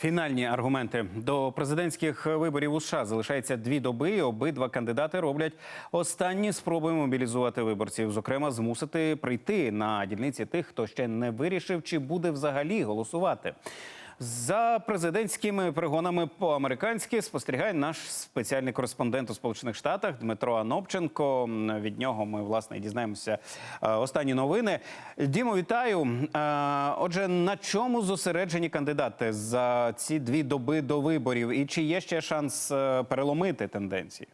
Фінальні аргументи до президентських виборів у США залишається дві доби. і Обидва кандидати роблять останні спроби мобілізувати виборців, зокрема, змусити прийти на дільниці тих, хто ще не вирішив, чи буде взагалі голосувати. За президентськими перегонами по-американськи спостерігає наш спеціальний кореспондент у Сполучених Штатах Дмитро Анопченко. Від нього ми власне дізнаємося е, останні новини. Дімо, вітаю. Е, Отже, на чому зосереджені кандидати за ці дві доби до виборів, і чи є ще шанс е, переломити тенденції?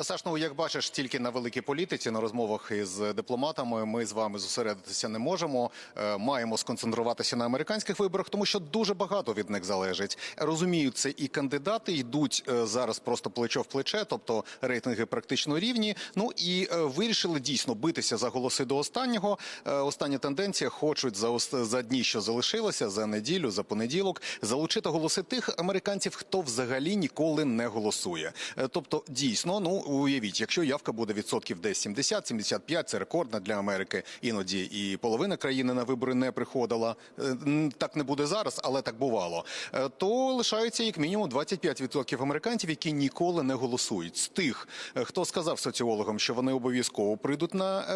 Саш, ну як бачиш, тільки на великій політиці, на розмовах із дипломатами, ми з вами зосередитися не можемо. Е, Маємо сконцентруватися на американських виборах, тому що дуже багато від них залежить. Розумію, це і кандидати йдуть е, зараз просто плечо в плече, тобто рейтинги практично рівні. Ну і е, вирішили дійсно битися за голоси до останнього. Остання тенденція хочуть за за дні, що залишилося, за неділю, за понеділок, залучити голоси тих американців, хто взагалі ніколи не голосує. Тобто, дійсно, ну уявіть, якщо явка буде відсотків десь 70-75, це рекордна для Америки. Іноді і половина країни на вибори не приходила. Е, Так не буде зараз, але так бувало. Е, То лишається як мінімум 25% американців, які ніколи не голосують. З тих, е, хто сказав соціологам, що вони обов'язково прийдуть на,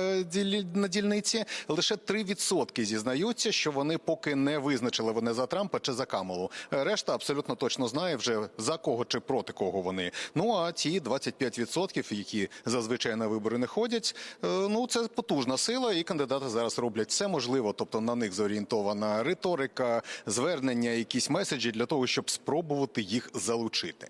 на дільниці, лише 3% зізнаються, що вони поки не визначили вони за Трампа чи за Камалу. Решта абсолютно точно знає вже за кого чи проти кого вони. Ну а ті 25%, які зазвичай на вибори не ходять, е, ну це потужна сила, і кандидати зараз роблять все можливо. Тобто на них зорієнтована риторика, звернення, якісь меседжі для того, щоб спробувати їх залучити.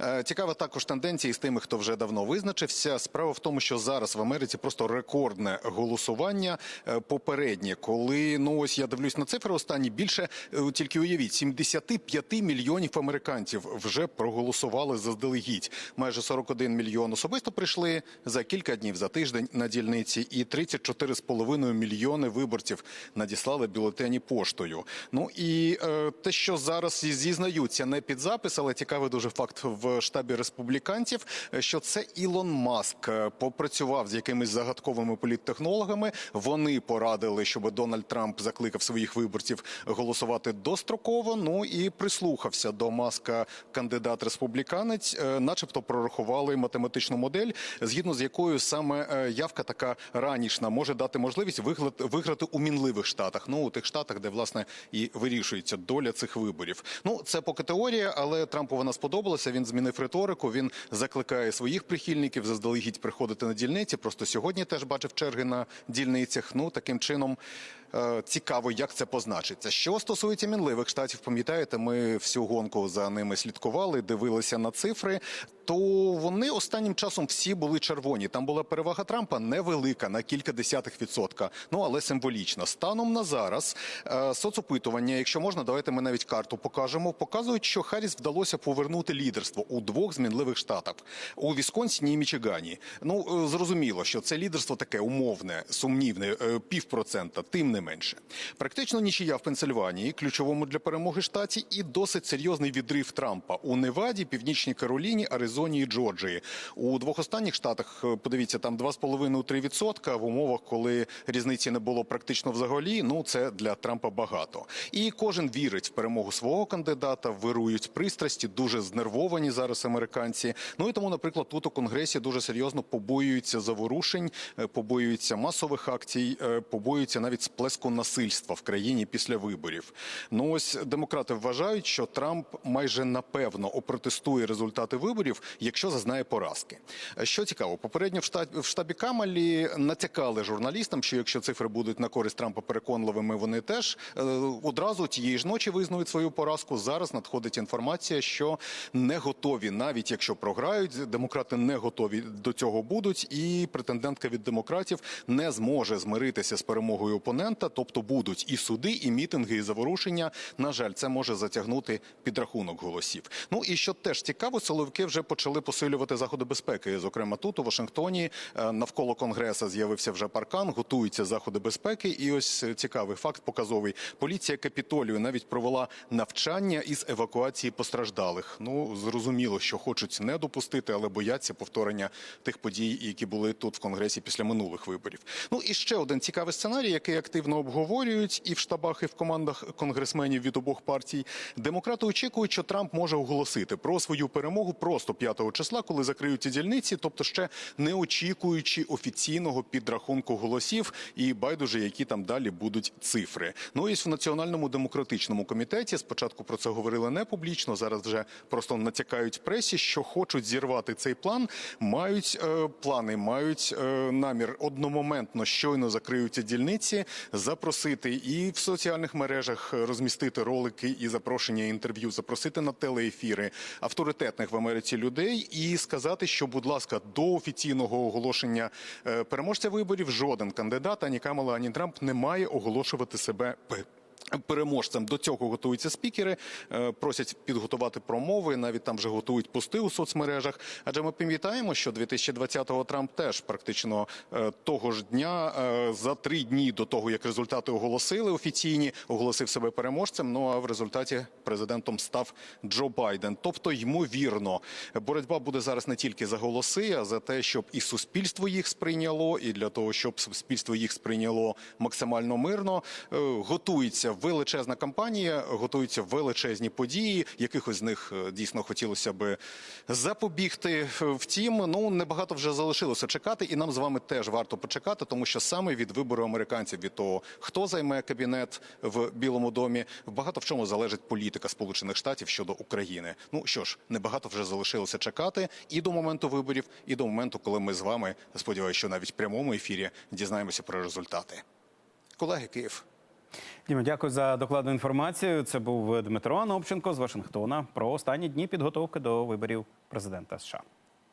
Е, Цікава також тенденція з тими, хто вже давно визначився. Справа в тому, що зараз в Америці просто рекордне голосування е, попереднє, коли ну ось я дивлюсь на цифри останні більше е, тільки уявіть 75 мільйонів американців вже проголосували заздалегідь. Майже 41 мільйон особисто прийшли за кілька днів за тиждень на дільниці, і 34,5 мільйони виборців надіслали бюлетені поштою. Ну і те, що зараз зізнаються не під запис, але цікавий дуже факт в штабі республіканців, е, що це Ілон Маск е, попрацював з якимись загадковими політтехнологами. Вони порадили, щоб Дональд Трамп закликав своїх виборців голосувати достроково. Ну і прислухався до маска кандидат республіканець, е, начебто прорахували математичну модель, згідно з якою саме явка така ранішна може дати можливість виграти, у мінливих штатах. Ну у тих штатах, де власне і вирішується доля цих виборів. Ну це поки теорія, але Трампу вона сподобалася. Він змінив риторику. Він закликає своїх прихильників заздалегідь приходити на дільниці. Просто сьогодні теж бачив черги на дільницях. Ну таким чином. Е, Цікаво, як це позначиться. Що стосується мінливих штатів, пам'ятаєте, ми всю гонку за ними слідкували, дивилися на цифри. То вони останнім часом всі були червоні. Там була перевага Трампа невелика на кілька десятих відсотка. Ну але символічна. Станом на зараз е, соцопитування, якщо можна, давайте ми навіть карту покажемо. Показують, що Харріс вдалося повернути лідерство у двох змінливих штатах у Вісконсіні і Мічигані. Ну е, зрозуміло, що це лідерство таке умовне, сумнівне, півпроцента, тим не менше. Практично нічия в Пенсильванії, ключовому для перемоги штаті, і досить серйозний відрив Трампа у Неваді, Північній Кароліні, Аризоні і Джорджії. У двох останніх штатах е, подивіться там 2,5-3% в умовах, коли різниці не було практично взагалі. Ну це для Трампа багато. І кожен вірить в перемогу свого кандидата. Вирують пристрасті, дуже знервовані зараз американці. Ну і тому, наприклад, тут у конгресі дуже серйозно побоюються заворушень, е, побоюються масових акцій, е, побоюються навіть сплеску насильства в країні після виборів. Ну ось демократи вважають, що Трамп майже напевно опротестує результати виборів, якщо зазнає поразки. Що цікаво, попередньо в штабі, в штабі Камалі натякали журналістам, що якщо цифри будуть на користь Трампа переконливими, вони теж е, одразу тієї ж ночі визнають свою поразку. Зараз надходить інформація, що не готові, навіть якщо програють, демократи не готові до цього будуть, і претендентка від демократів не зможе змиритися з перемогою опонента, тобто будуть і суди, і мітинги, і заворушення. На жаль, це може затягнути підрахунок голосів. Ну і що теж цікаво, силовики вже почали посилювати заходи безпеки. Зокрема, тут у Вашингтоні е, навколо конгреса з'явився вже паркан, готуються заходи безпеки. І ось е, цікавий факт показовий. Поліція Капітолію навіть провела навчання із евакуації постраждалих. Ну зрозуміло, що хочуть не допустити, але бояться повторення тих подій, які були тут в конгресі після минулих виборів. Ну і ще один цікавий сценарій, який активно активно обговорюють і в штабах, і в командах конгресменів від обох партій. Демократи очікують, що Трамп може оголосити про свою перемогу просто 5 числа, коли закриють ці дільниці, тобто ще не очікуючи офіційного підрахунку голосів і байдуже, які там далі будуть цифри. Ну і в національному демократичному комітеті спочатку про це говорили не публічно. Зараз вже просто натякають пресі, що хочуть зірвати цей план. Мають е, плани, мають е, намір одномоментно щойно закриються дільниці, запросити і в соціальних мережах розмістити ролики і запрошення інтерв'ю, запросити на телеефіри авторитетних в Америці людей і сказати, що, будь ласка, до офіційного оголошення е, переможця виборів жоден кандидат, ані Камала, ані Трамп не має оголошувати себе Переможцем до цього готуються спікери, е, просять підготувати промови. Навіть там вже готують пости у соцмережах. Адже ми пам'ятаємо, що 2020-го Трамп теж практично е, того ж дня е, за три дні до того, як результати оголосили офіційні, оголосив себе переможцем. Ну а в результаті президентом став Джо Байден. Тобто, ймовірно, боротьба буде зараз не тільки за голоси, а за те, щоб і суспільство їх сприйняло, і для того, щоб суспільство їх сприйняло максимально мирно. Готується величезна кампанія, готуються величезні події. Якихось з них е, дійсно хотілося би запобігти. Втім, ну небагато вже залишилося чекати, і нам з вами теж варто почекати, тому що саме від вибору американців, від того, хто займе кабінет в Білому домі, багато в чому залежить політика Сполучених Штатів щодо України. Ну що ж, небагато вже залишилося чекати і до моменту виборів, і до моменту, коли ми з вами сподіваюся, що навіть в прямому ефірі дізнаємося про результати. Колеги Київ. Діма, дякую за докладну інформацію. Це був Дмитро Анопченко з Вашингтона про останні дні підготовки до виборів президента США.